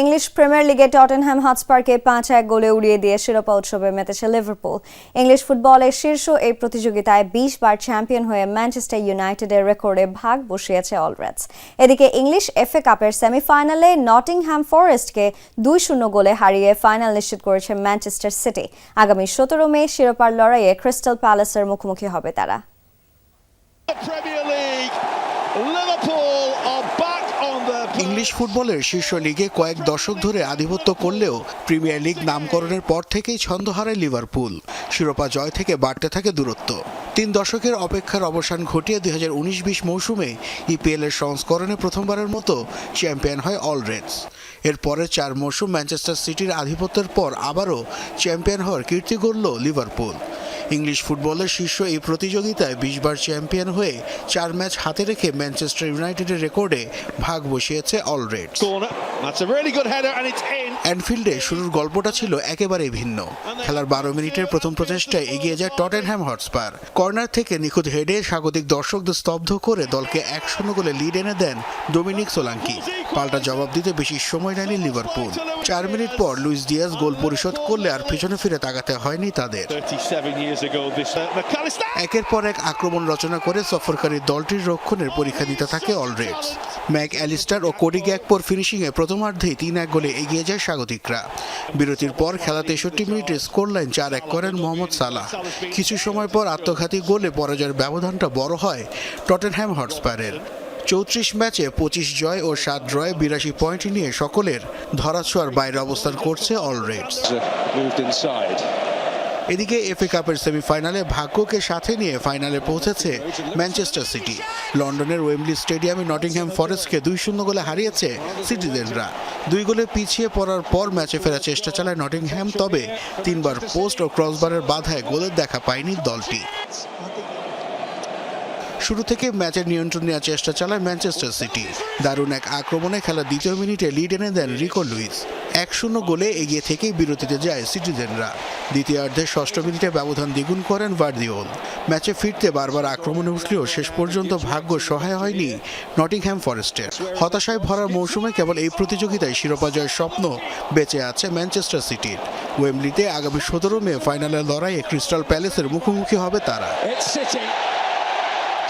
English premier লিগে Tottenham হটস্পারকে পাঁচ এক গোলে উড়িয়ে দিয়ে শিরোপা উৎসবে মেতেছে লিভারপুল। ইংলিশ ফুটবলের শীর্ষ এই প্রতিযোগিতায় বিশ বার চ্যাম্পিয়ন হয়ে ম্যানচেস্টার ইউনাইটেডের রেকর্ডে ভাগ বসিয়েছে অলরেডস এদিকে ইংলিশ এফএ কাপের সেমিফাইনালে নটিংহ্যাম ফরেস্টকে দুই শূন্য গোলে হারিয়ে ফাইনাল নিশ্চিত করেছে ম্যানচেস্টার সিটি। আগামী সতেরো মে শিরোপার লড়াইয়ে ক্রিস্টাল প্যালেসের মুখোমুখি হবে তারা। Liverpool ইংলিশ ফুটবলের শীর্ষ লিগে কয়েক দশক ধরে আধিপত্য করলেও প্রিমিয়ার লিগ নামকরণের পর থেকেই ছন্দ হারায় লিভারপুল। শিরোপা জয় থেকে বাড়তে থাকে দূরত্ব। তিন দশকের অপেক্ষার অবসান ঘটিয়ে দুই হাজার উনিশ বিশ মৌসুমে ইপিএল এর সংস্করণে প্রথমবারের মতো চ্যাম্পিয়ন হয় অল রেডস। এর পরের চার মৌসুম ম্যানচেস্টার সিটির আধিপত্যের পর আবারও চ্যাম্পিয়ন হওয়ার কীর্তি গড়ল লিভারপুল। ইংলিশ ফুটবলের শীর্ষ এই প্রতিযোগিতায় বিশবার চ্যাম্পিয়ন হয়ে চার ম্যাচ হাতে রেখে ম্যানচেস্টার ইউনাইটেডের রেকর্ডে ভাগ বসিয়েছে All Reds. Corner. That's a really good header, and it's in. অ্যানফিল্ডে শুরুর গল্পটা ছিল একেবারেই ভিন্ন। খেলার বারো মিনিটের প্রথম প্রচেষ্টায় এগিয়ে যায় টটেনহ্যাম হটস্পার। কর্নার থেকে নিখুঁত হেডে স্বাগতিক দর্শকদের স্তব্ধ করে দলকে এক শূন্য গোলে লিড এনে দেন ডোমিনিক সোলাঙ্কি। পাল্টা জবাব দিতে বেশি সময় নেয়নি লিভারপুল। চার মিনিট পর লুইস ডিয়াস গোল পরিশোধ করলে আর পিছনে ফিরে তাকাতে হয়নি তাদের। 37 years ago, this McAllister. একের পর এক আক্রমণ রচনা করে সফরকারী দলটির রক্ষণের পরীক্ষা দিতে থাকে অলরেডস ম্যাক অ্যালিস্টার ও কোডি গ্যাকপোর ফিনিশিংয়ে প্রথমার্ধেই তিন এক গোলে এগিয়ে যায় স্বাগতিকরা। বিরতির পর খেলা তেষট্টি মিনিটে স্কোর লাইন চার এক করেন মোহাম্মদ সালাহ। কিছু সময় পর আত্মঘাতী গোলে পরাজয়ের ব্যবধানটা বড় হয় টটেনহ্যাম হটস্পারের। চৌত্রিশ ম্যাচে পঁচিশ জয় ও সাত ড্রয়ে বিরাশি পয়েন্ট নিয়ে সকলের ধরাছোঁয়ার বাইরে অবস্থান করছে অলরেডস. এদিকে এফএ কাপের সেমিফাইনালে ভাগ্যকে সাথে নিয়ে ফাইনালে পৌঁছেছে ম্যানচেস্টার সিটি। লন্ডনের ওয়েম্বলি স্টেডিয়ামে নটিংহ্যাম ফরেস্টকে দুই শূন্য গোলে হারিয়েছে সিটিজেনরা। দুই গোলে পিছিয়ে পড়ার পর ম্যাচে ফেরার চেষ্টা চালায় নটিংহ্যাম তবে তিনবার পোস্ট ও ক্রসবারের বাধায় গোলের দেখা পায়নি দলটি। শুরু থেকে ম্যাচের নিয়ন্ত্রণ নেওয়ার চেষ্টা চালায় ম্যানচেস্টার সিটি। দারুণ এক আক্রমণে খেলা দ্বিতীয় মিনিটে লিড এনে দেন রিকো লুইস। এক শূন্য গোলে এগিয়ে থেকেই বিরতিতে যায় সিটিজেনরা। দ্বিতীয়ার্ধে ষষ্ঠ মিনিটে ব্যবধান দ্বিগুণ করেন ভার্দিওল। ম্যাচে ফিরতে বারবার আক্রমণে উঠলেও শেষ পর্যন্ত ভাগ্য সহায় হয়নি নটিংহ্যাম ফরেস্টের। হতাশায় ভরা মৌসুমে কেবল এই প্রতিযোগিতায় শিরোপা জয়ের স্বপ্ন বেঁচে আছে ম্যানচেস্টার সিটির। ওয়েমলিতে আগামী সতেরো মে ফাইনালের লড়াইয়ে ক্রিস্টাল প্যালেসের মুখোমুখি হবে তারা।